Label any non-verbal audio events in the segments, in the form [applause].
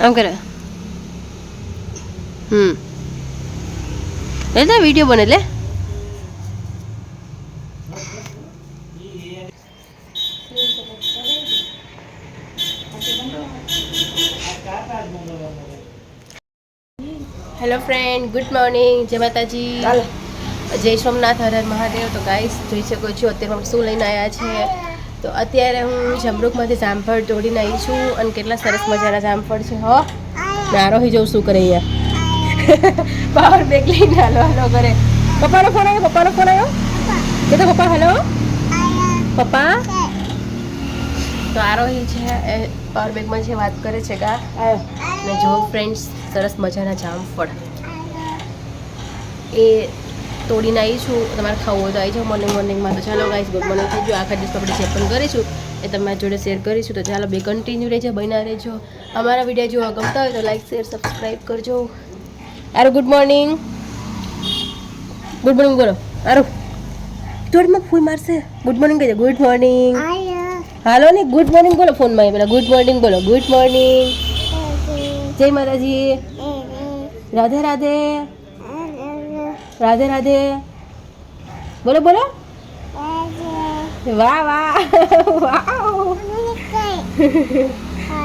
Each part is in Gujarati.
આમ કરે. હમ. એટલે વીડિયો બને લે હેલો ફ્રેન્ડ ગુડ મોર્નિંગ જય માતાજી. જય સોમનાથ હર હર મહાદેવ. તો ગાઈસ જોઈ શકો છો અત્યારે અમે શું લઈને આવ્યા છે? તો અત્યારે હું જમરૂકમાંથી જામફળ તોડીને આવી છું અને કેટલા સરસ મજાના જામફળ છે હો. ને આરોહી જોઉં શું કરે અહીંયા. [laughs] પાવર બેગ લઈને હાલો હાલો કરે પપ્પાનો ફોન આવ્યો પપ્પાનો ફોન આવ્યો? કે તો પપ્પા હેલો. પપ્પા? તો આરોહી છે એ પાવર બેગમાં છે વાત કરે છે ગા ને જો ફ્રેન્ડ્સ સરસ મજાના જામફળ. એ તોડીને આવી છું. તમારે ખાવું હોય તો આવી જાઓ મોર્નિંગ મોર્નિંગમાં તો ચાલો ગાઈસ ગુડ મોર્નિંગ થઈ ગયું. આખા દિવસ આપણે જે પણ કરીશું એ તમારી જોડે શેર કરીશું. તો ચાલો બે કન્ટિન્યુ રહેજો બન્યા રહેજો. અમારા વીડિયો જોવા ગમતા હોય તો લાઈક શેર સબસ્ક્રાઈબ કરજો. આરો ગુડ મોર્નિંગ ગુડ મોર્નિંગ બોલો. આરો જોડમાં ફૂલ મારશે. ગુડ મોર્નિંગ કહેજો. ગુડ મોર્નિંગ હાલો ને ગુડ મોર્નિંગ બોલો ફોનમાં એ પેલા ગુડ મોર્નિંગ બોલો. ગુડ મોર્નિંગ જય માતાજી. રાધે રાધે. રાધે રાધે. બોલો બોલો. વાહ વાહ. [laughs] વાહ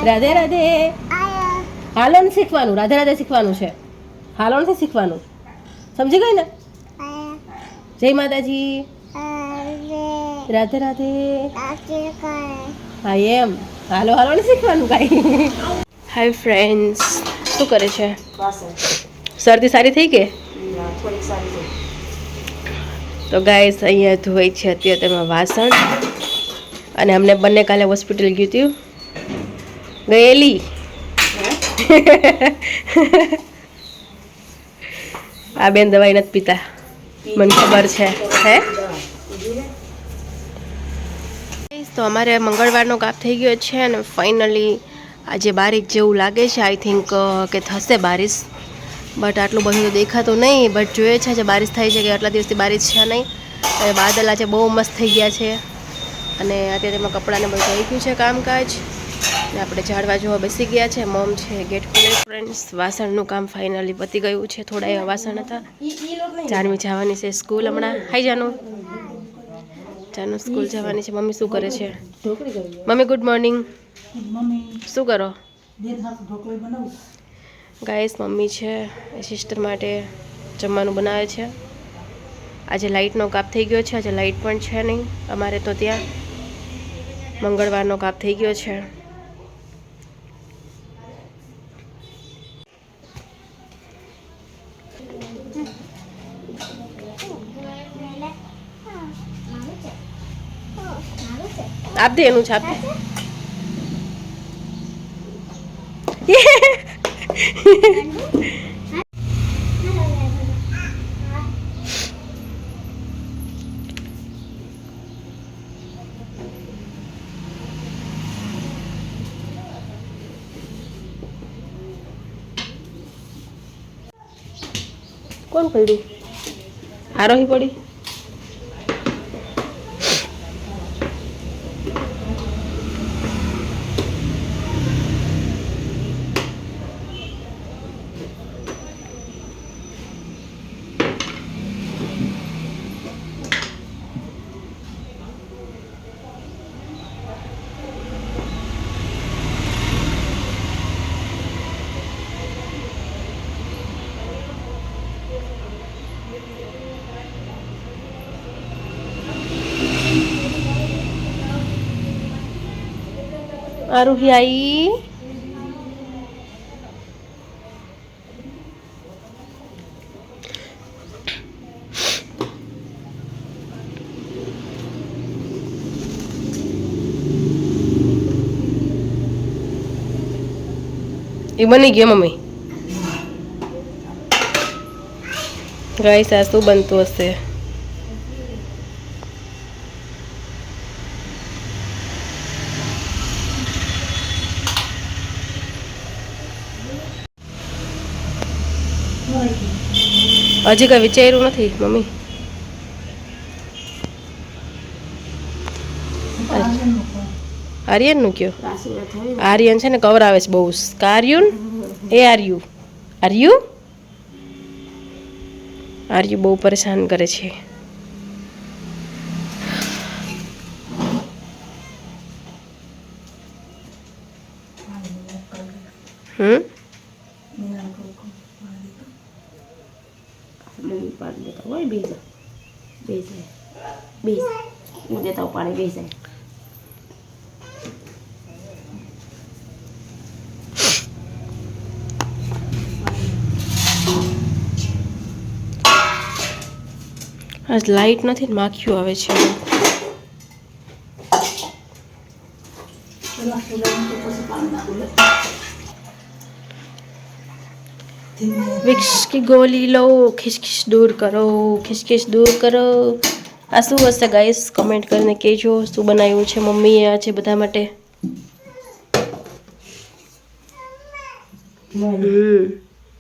રાધે રાધે. હાલો ને શીખવાનું રાધે રાધે શીખવાનું છે. હાલોનથી શીખવાનું. સમજી ગઈ ને? જય માતાજી. રાધે રાધે. હા એમ. હાલો હાલો ને શીખવાનું કાંઈ. હાય ફ્રેન્ડ્સ શું કરે છે? શરદી સારી થઈ કે? તો ગાઈસ અહીંયા ધોઈ છે અત્યારે તેમાં વાસણ. અને અમને બંને કાલે હોસ્પિટલ ગયું હતું ગયેલી? આ બેન દવાઈ નથી પીતા. મને ખબર છે. હે? તો અમારે મંગળવારનો કાપ થઈ ગયો છે અને ફાઇનલી આજે બારીક જેવું લાગે છે. આઈ થિંક કે થશે બારિશ. બટ આટલું બધું તો દેખાતું નહીં. બટ જોઈએ છે જે બારિશ થાય છે કે આટલા દિવસથી બારિશ છે નહીં. અને બાદલ આજે બહુ મસ્ત થઈ ગયા છે. અને અત્યારે એમાં કપડાને બધું થઈ ગયું છે કામકાજ. ને આપણે ઝાડવા જોવા બેસી ગયા છે. મોમ છે ગેટ ખુલે ફ્રેન્ડ્સ વાસણનું કામ ફાઇનલી પતી ગયું છે. થોડા એવા વાસણ હતા. જાનવી જવાની છે સ્કૂલ હમણાં. હાઈ જાનું. જાનું સ્કૂલ જવાની છે. મમ્મી શું કરે છે? મમ્મી ગુડ મોર્નિંગ શું કરો? ગાઈસ મમ્મી છે એ સિસ્ટર માટે જમવાનું બનાવે છે. આજે લાઇટનો કાપ થઈ ગયો છે આજે લાઇટ પણ છે નહીં. અમારે તો ત્યાં મંગળવારનો કાપ થઈ ગયો છે. આપ દે એનું છે આપ દે કોણ પડ્યું? આરોહી પડી? આરોહી आई એ બની ગયો મમ્મી ગાઈસ આ શું બનતું હશે હજી કઈ વિચાર્યું નથી, મમ્મી? આર્યનનું કયો? આર્યન છે ને કવરાવે છે બહુ. કાર્યુન? એ આર્યુ. આર્યુ? આર્યુ બહુ પરેશાન કરે છે. હમ મમ્મી પાણી દેતા હોય બે જાય બે હું દેતા પાણી બે આજ લાઈટ નથી ને, માખીઓ આવે છે. વિક્સ की ગોલી લો ખિસખિસ દૂર કરો ખિસખિસ દૂર કરો આ શું હશે ગાઈસ કમેન્ટ કરીને કહેજો શું બનાવ્યું છે મમ્મીએ આ છે બધા માટે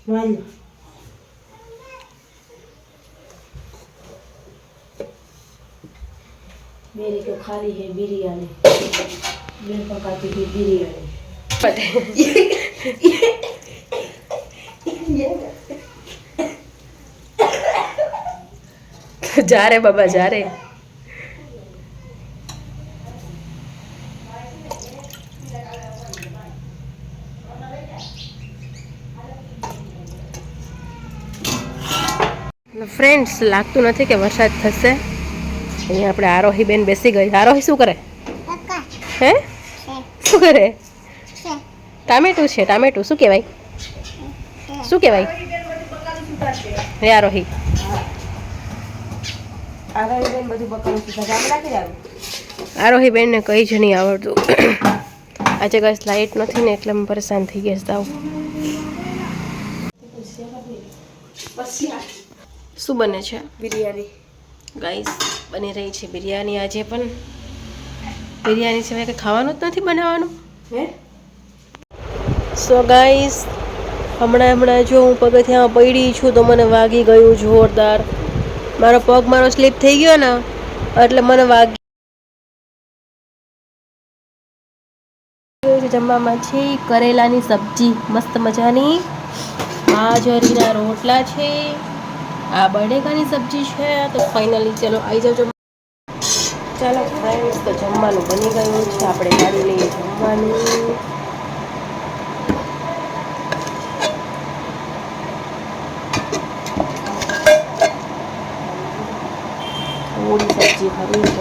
હમ मेरी को खाली है बिरयानी मैं पकाती थी बिरयानी [laughs] જા રે બાબા જા રે ફ્રેન્ડ્સ લાગતું નથી કે વરસાદ થશે. અહીંયા આપણે આરોહી બેન બેસી ગઈ. આરોહી શું કરે? હે? શું કરે? ટામેટું છે ટામેટું. શું કહેવાય? શું કહેવાય? હે આરોહી બેન બધું બકાલું સીધા ગામ રાખી દેવાનું આરોહી બેનને કંઈ જ નહીં આવડતું. આજે કઈ લાઇટ નથી ને એટલે પરેશાન થઈ ગયા તાવ શું બને છે? બિરયાની. ગાઈસ બની રહી છે બિરયાની આજે પણ. બિરયાની સિવાય કંઈ ખાવાનું જ નથી બનાવવાનું? હે? સો ગાઈસ હમણાં હમણાં જો હું પગથિયામાં પડી છું તો મને વાગી ગયું જોરદાર. મારો પગ મારો સ્લીપ થઈ ગયો ને, એટલે મને વાગી જમવામાં છે કરેલાની સબ્જી. મસ્ત મજાની. બાજરીના રોટલા છે. આ બટેકાની સબ્જી છે. તો ફાઇનલી ચલો આવી જાવ ચાલો ફ્રેન્ડ્સ તો જમવાનું બની ગયું છે. આપણે ગાડી લઈએ જમવાનું. Thank you.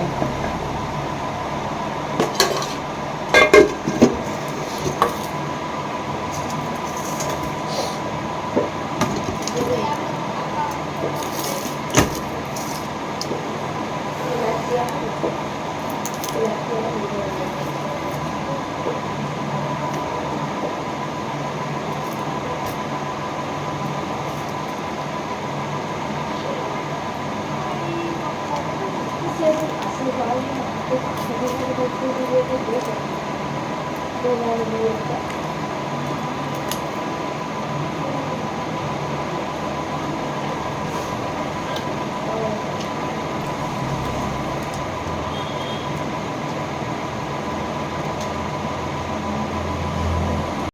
Hallelujah.